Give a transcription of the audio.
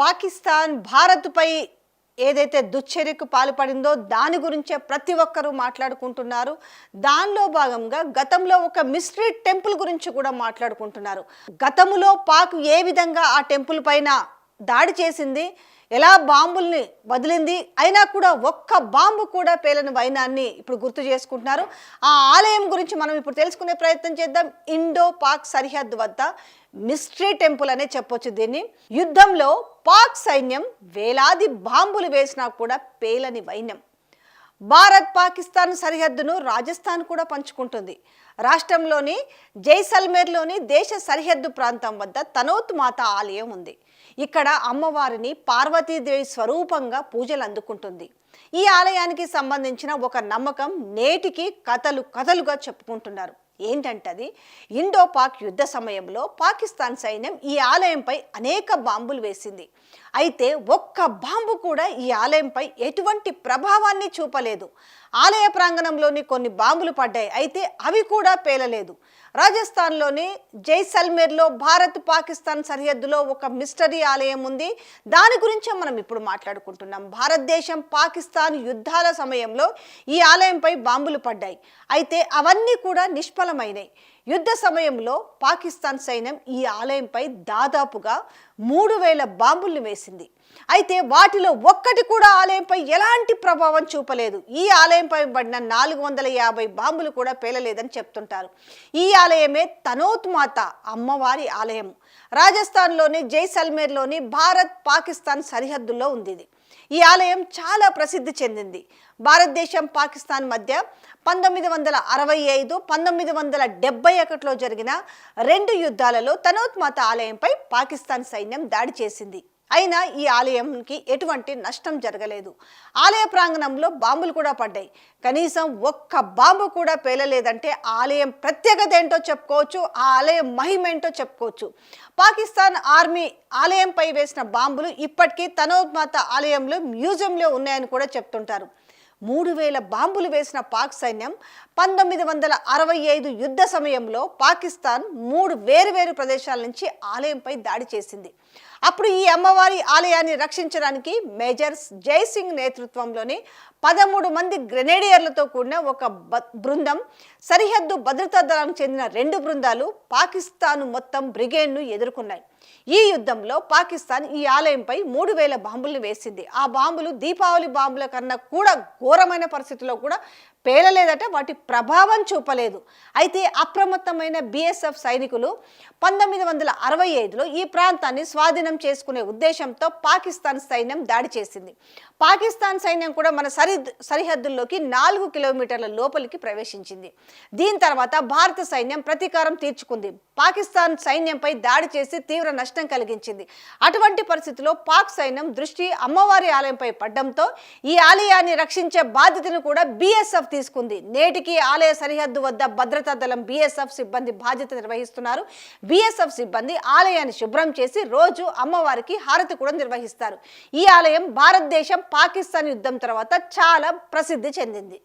పాకిస్తాన్ భారత్పై ఏదైతే దుశ్చర్యకు పాల్పడిందో దాని గురించే ప్రతి ఒక్కరూ మాట్లాడుకుంటున్నారు. దానిలో భాగంగా గతంలో ఒక మిస్టరీ టెంపుల్ గురించి కూడా మాట్లాడుకుంటున్నారు. గతంలో పాక్ ఏ విధంగా ఆ టెంపుల్ పైన దాడి చేసింది? ఎలా బాంబుల్ని వదిలింది? అయినా కూడా ఒక్క బాంబు కూడా పేలని వైనాన్ని ఇప్పుడు గుర్తు చేసుకుంటున్నారు. ఆ ఆలయం గురించి మనం ఇప్పుడు తెలుసుకునే ప్రయత్నం చేద్దాం. ఇండో పాక్ సరిహద్దు వద్ద మిస్ట్రీ టెంపుల్ అనే చెప్పొచ్చు దీన్ని. యుద్ధంలో పాక్ సైన్యం వేలాది బాంబులు వేసినా కూడా పేలని వైన్యం. భారత్ పాకిస్తాన్ సరిహద్దును రాజస్థాన్ కూడా పంచుకుంటుంది. రాష్ట్రంలోని జైసల్మేర్లోని దేశ సరిహద్దు ప్రాంతం వద్ద తనోత్ మాత ఆలయం ఉంది. ఇక్కడ అమ్మవారిని పార్వతీదేవి స్వరూపంగా పూజలు అందుకుంటుంది. ఈ ఆలయానికి సంబంధించిన ఒక నమ్మకం నేటికి కథలు కథలుగా చెప్పుకుంటున్నారు. ఏంటంటే అది ఇండో పాక్ యుద్ధ సమయంలో పాకిస్తాన్ సైన్యం ఈ ఆలయంపై అనేక బాంబులు వేసింది. అయితే ఒక్క బాంబు కూడా ఈ ఆలయంపై ఎటువంటి ప్రభావాన్ని చూపలేదు. ఆలయ ప్రాంగణంలోని కొన్ని బాంబులు పడ్డాయి. అయితే అవి కూడా పేలలేదు. రాజస్థాన్లోని జైసల్మేర్లో భారత్ పాకిస్తాన్ సరిహద్దులో ఒక మిస్టరీ ఆలయం ఉంది. దాని గురించే మనం ఇప్పుడు మాట్లాడుకుంటున్నాం. భారతదేశం పాకిస్తాన్ యుద్ధాల సమయంలో ఈ ఆలయంపై బాంబులు పడ్డాయి. అయితే అవన్నీ కూడా విఫలమైనాయి యుద్ధ సమయంలో పాకిస్తాన్ సైన్యం ఈ ఆలయంపై దాదాపుగా మూడు వేల బాంబుల్ని వేసింది. అయితే వాటిలో ఒక్కటి కూడా ఆలయంపై ఎలాంటి ప్రభావం చూపలేదు. ఈ ఆలయంపై పడిన నాలుగు వందల యాభై బాంబులు కూడా పేలలేదని చెప్తుంటారు. ఈ ఆలయమే తనోత్మాత అమ్మవారి ఆలయం రాజస్థాన్లోని జైసల్మేర్లోని భారత్ పాకిస్తాన్ సరిహద్దుల్లో ఉంది ఇది ఈ ఆలయం చాలా ప్రసిద్ధి చెందింది. భారతదేశం పాకిస్తాన్ మధ్య పంతొమ్మిది వందల అరవై ఐదు పంతొమ్మిది వందల డెబ్బై ఒకటిలో జరిగిన రెండు యుద్ధాలలో తనోత్మాత ఆలయంపై పాకిస్తాన్ సైన్యం దాడి చేసింది. అయినా ఈ ఆలయంకి ఎటువంటి నష్టం జరగలేదు. ఆలయ ప్రాంగణంలో బాంబులు కూడా పడ్డాయి. కనీసం ఒక్క బాంబు కూడా పేలలేదంటే ఆలయం ప్రత్యేకత ఏంటో చెప్పుకోవచ్చు ఆ ఆలయం మహిమ ఏంటో చెప్పుకోవచ్చు. పాకిస్తాన్ ఆర్మీ ఆలయంపై వేసిన బాంబులు ఇప్పటికీ తనోత్మాత ఆలయంలో మ్యూజియంలో ఉన్నాయని కూడా చెప్తుంటారు. మూడు వేల బాంబులు వేసిన పాక్ సైన్యం పంతొమ్మిది వందల అరవై ఐదు యుద్ధ సమయంలో పాకిస్తాన్ మూడు వేరువేరు ప్రదేశాల నుంచి ఆలయంపై దాడి చేసింది. అప్పుడు ఈ అమ్మవారి ఆలయాన్ని రక్షించడానికి మేజర్స్ జైసింగ్ నేతృత్వంలోని పదమూడు మంది గ్రెనేడియర్లతో కూడిన ఒక బ- బృందం సరిహద్దు భద్రతా దళానికి చెందిన రెండు బృందాలు పాకిస్తాన్ మొత్తం బ్రిగేడ్ను ఎదుర్కొన్నాయి. ఈ యుద్ధంలో పాకిస్తాన్ ఈ ఆలయంపై మూడు వేల బాంబులను వేసింది. ఆ బాంబులు దీపావళి బాంబుల కన్నా కూడా ఘోరమైన పరిస్థితిలో కూడా పేలలేదట వాటి ప్రభావం చూపలేదు. అయితే అప్రమత్తమైన బిఎస్ఎఫ్ సైనికులు పంతొమ్మిది వందల అరవై ఐదులో ఈ ప్రాంతాన్ని స్వాధీనం చేసుకునే ఉద్దేశంతో పాకిస్తాన్ సైన్యం దాడి చేసింది. పాకిస్తాన్ సైన్యం కూడా మన సరి సరిహద్దుల్లోకి నాలుగు కిలోమీటర్ల లోపలికి ప్రవేశించింది. దీని తర్వాత భారత సైన్యం ప్రతీకారం తీర్చుకుంది. పాకిస్తాన్ సైన్యంపై దాడి చేసి తీవ్ర నష్టం కలిగించింది. అటువంటి పరిస్థితిలో పాక్ సైన్యం దృష్టి అమ్మవారి ఆలయంపై పడ్డంతో ఈ ఆలయాన్ని రక్షించే బాధ్యతను కూడా బీఎస్ఎఫ్ తీసుకుంది. నేటికి ఆలయ సరిహద్దు వద్ద భద్రతా దళం బిఎస్ఎఫ్ సిబ్బంది బాధ్యత నిర్వహిస్తున్నారు. బీఎస్ఎఫ్ సిబ్బంది ఆలయాన్ని శుభ్రం చేసి రోజు అమ్మవారికి హారతి కూడా నిర్వహిస్తారు. ఈ ఆలయం భారతదేశం పాకిస్తాన్ యుద్ధం తర్వాత చాలా ప్రసిద్ధి చెందింది.